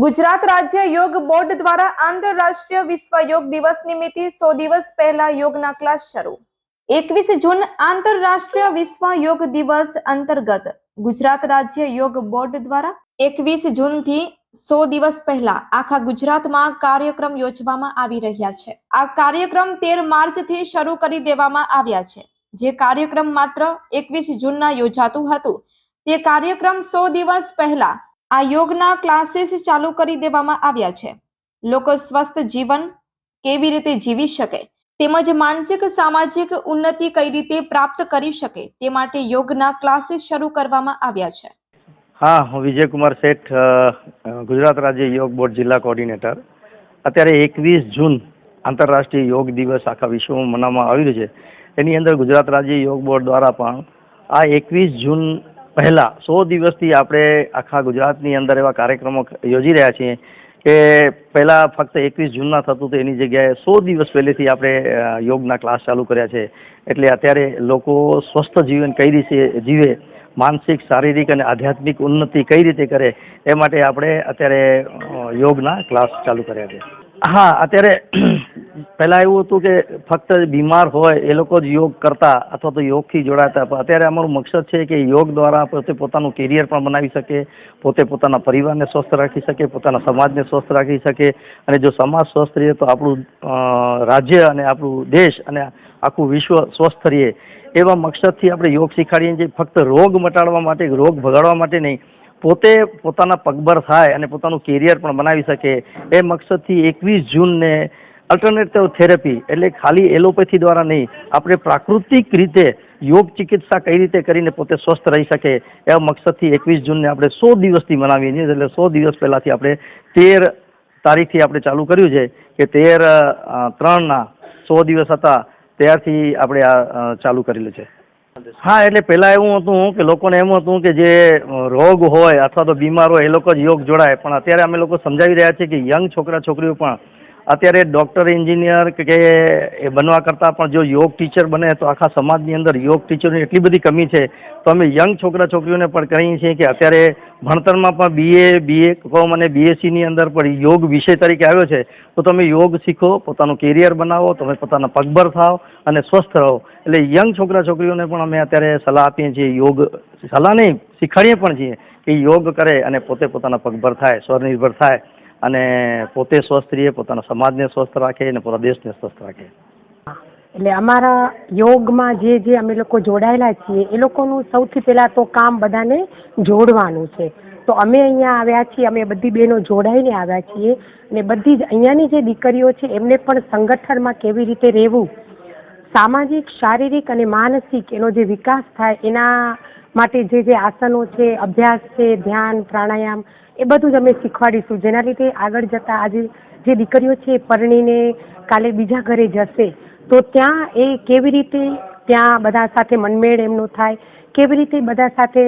ગુજરાત રાજ્ય યોગ બોર્ડ દ્વારા આંતરરાષ્ટ્રીય વિશ્વ યોગ દિવસ નિમિત્તે સો દિવસ પહેલા યોગના ક્લાસ શરૂ. એકવીસ જૂન આંતરરાષ્ટ્રીય વિશ્વ યોગ દિવસ અંતર્ગત ગુજરાત રાજ્ય યોગ બોર્ડ દ્વારા એકવીસ જૂનથી સો દિવસ પહેલા આખા ગુજરાતમાં કાર્યક્રમ યોજવામાં આવી રહ્યા છે. આ કાર્યક્રમ તેર માર્ચથી શરૂ કરી દેવામાં આવ્યા છે. જે કાર્યક્રમ માત્ર એકવીસ જૂનના યોજાતું હતું. તે કાર્યક્રમ સો દિવસ પહેલા આ યોગના ક્લાસીસ ચાલુ કરી દેવામાં આવ્યા છે. લોકો સ્વસ્થ જીવન કેવી રીતે જીવી શકે, તેમજ માનસિક સામાજિક ઉન્નતિ કઈ રીતે પ્રાપ્ત કરી શકે તે માટે યોગના ક્લાસીસ શરૂ કરવામાં આવ્યા છે. હા, હું વિજયકુમાર શેઠ ગુજરાત રાજ્ય યોગ બોર્ડ જિલ્લા કોઓર્ડિનેટર અત્યારે એકવીસ જૂન આંતરરાષ્ટ્રીય યોગ દિવસ આખા વિશ્વમાં મનાવવામાં આવી રહ્યો છે. એની અંદર ગુજરાત રાજ્ય યોગ બોર્ડ દ્વારા પણ આ એકવીસ જૂન પહેલા સો દિવસથી આપણે આખા ગુજરાતની અંદર એવા કાર્યક્રમો યોજી રહ્યા છીએ કે પહેલાં ફક્ત એકવીસ જૂનના થતું હતું, એની જગ્યાએ સો દિવસ પહેલેથી આપણે યોગના ક્લાસ ચાલુ કર્યા છે. એટલે અત્યારે લોકો સ્વસ્થ જીવન કઈ રીતે જીવે, માનસિક, શારીરિક અને આધ્યાત્મિક ઉન્નતિ કઈ રીતે કરે, એ માટે આપણે અત્યારે યોગના ક્લાસ ચાલુ કર્યા છે. હા, અત્યારે પહેલાં એવું હતું કે ફક્ત બીમાર હોય એ લોકો જ યોગ કરતા અથવા તો યોગથી જોડાતા. પણ અત્યારે અમારું મકસદ છે કે યોગ દ્વારા પોતે પોતાનું કેરિયર પણ બનાવી શકે, પોતે પોતાના પરિવારને સ્વસ્થ રાખી શકે, પોતાના સમાજને સ્વસ્થ રાખી શકે. અને જો સમાજ સ્વસ્થ રહે તો આપણું રાજ્ય અને આપણું દેશ અને આખું વિશ્વ સ્વસ્થ રહે. એવા મકસદથી આપણે યોગ શીખાડીએ છીએ. ફક્ત રોગ મટાડવા માટે, રોગ ભગાડવા માટે નહીં. પોતે પોતાના પગભર થાય અને પોતાનું કેરિયર પણ બનાવી શકે. એ મકસદથી એકવીસ જૂનને અલ્ટરનેટિવ થેરેપી એટલે ખાલી એલોપેથી દ્વારા નહીં, આપણે પ્રાકૃતિક રીતે યોગ ચિકિત્સા કઈ રીતે કરીને પોતે સ્વસ્થ રહી શકે એવા મકસદથી એકવીસ જૂનને આપણે સો દિવસથી મનાવીએ છીએ, એટલે સો દિવસ પહેલાંથી આપણે તેર તારીખથી આપણે ચાલુ કર્યું છે કે તેર ત્રણના સો દિવસ હતા, ત્યારથી આપણે આ ચાલુ કરેલું છે. હા, એટલે પહેલાં એવું હતું કે લોકોને એમ હતું કે જે રોગ હોય અથવા તો બીમાર હોય એ લોકો જ યોગ જોડાય, પણ અત્યારે અમે લોકો સમજાવી રહ્યા છીએ કે યંગ છોકરા છોકરીઓ પણ અત્યારે ડૉક્ટર એન્જિનિયર કે એ બનવા કરતાં પણ જો યોગ ટીચર બને તો આખા સમાજની અંદર યોગ ટીચરની એટલી બધી કમી છે. તો અમે યંગ છોકરા છોકરીઓને પણ કહીએ છીએ કે અત્યારે ભણતરમાં પણ બીએ બીએ કોમ અને બીએસસીની અંદર પણ યોગ વિષય તરીકે આવ્યો છે. તો તમે યોગ શીખો, પોતાનું કેરિયર બનાવો, તમે પોતાના પગભર થાઓ અને સ્વસ્થ રહો. એટલે યંગ છોકરા છોકરીઓને પણ અમે અત્યારે સલાહ આપીએ છીએ, યોગ સલાહ નહીં શીખવાડીએ પણ છીએ કે યોગ કરે અને પોતે પોતાના પગભર થાય, સ્વનિર્ભર થાય. અને પોતે સ્વસ્થ રહે પોતાના સમાજને સ્વસ્થ રાખે અને પૂરા દેશને સ્વસ્થ રાખે. એટલે અમારા યોગમાં જે જે અમે લોકો જોડાયેલા છીએ, એ લોકોનું સૌથી પહેલાં તો કામ બધાને જોડવાનું છે. તો અમે અહીંયા આવ્યા છીએ, અમે બધી બહેનો જોડાઈને આવ્યા છીએ અને બધી જ અહીંયાની જે દીકરીઓ છે, એમને પણ સંગઠનમાં કેવી રીતે રહેવું સામાજિક, શારીરિક અને માનસિક એનો જે વિકાસ થાય, એના માટે જે જે આસનો છે, અભ્યાસ છે, ધ્યાન, પ્રાણાયામ, એ બધું જ અમે શીખવાડીશું. જેના લીધે આગળ જતાં આજે જે દીકરીઓ છે પરણીને કાલે બીજા ઘરે જશે. તો ત્યાં એ કેવી રીતે ત્યાં બધા સાથે મનમેળ એમનો થાય, કેવી રીતે બધા સાથે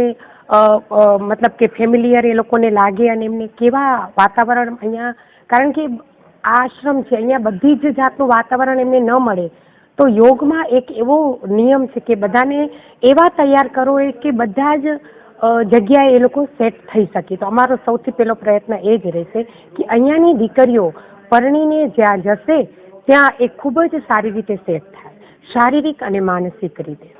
મતલબ કે ફેમિલિયર એ લોકોને લાગે અને એમને કેવા વાતાવરણ અહીંયા, કારણ કે આ આશ્રમ છે, અહીંયા બધી જ જાતનું વાતાવરણ એમને ન મળે. તો યોગમાં એક એવો નિયમ છે કે બધાને એવા તૈયાર કરો એ કે બધા જ જગ્યાએ એ લોકો સેટ થઈ શકે. તો અમારો સૌથી પહેલો પ્રયત્ન એ જ રહેશે કે અહીંયાની દીકરીઓ પરણીને જ્યાં જશે, ત્યાં એ ખૂબ જ સારી રીતે સેટ થાય. શારીરિક અને માનસિક રીતે.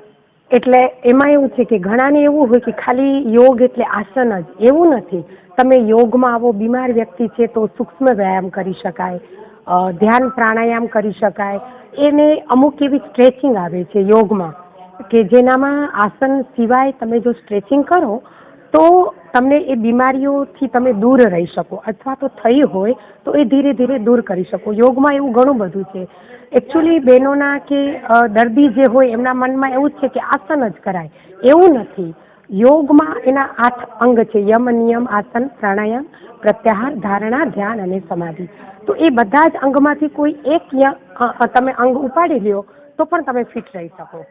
એટલે એમાં એવું છે કે ઘણાને એવું હોય કે ખાલી યોગ એટલે આસન જ. એવું નથી. તમે યોગમાં આવો, બીમાર વ્યક્તિ છે તો સૂક્ષ્મ વ્યાયામ કરી શકાય. ધ્યાન પ્રાણાયામ કરી શકાય. એને અમુક એવી સ્ટ્રેચિંગ આવે છે યોગમાં કે જેનામાં આસન સિવાય તમે જો સ્ટ્રેચિંગ કરો, તો તમને એ બીમારીઓથી તમે દૂર રહી શકો. અથવા તો થઈ હોય, તો એ ધીરે ધીરે દૂર કરી શકો. યોગમાં એવું ઘણું બધું છે. એકચ્યુઅલી બહેનોના કે દર્દી જે હોય એમના મનમાં એવું જ છે કે આસન જ કરાય. એવું નથી. યોગમાં એના આઠ અંગ છે, યમ, નિયમ, આસન, પ્રાણાયામ, પ્રત્યાહાર, ધારણા, ધ્યાન અને સમાધિ. તો એ બધા જ અંગમાંથી કોઈ એક તમે અંગ ઉપાડી લ્યો તો પણ તમે ફિટ રહી શકો.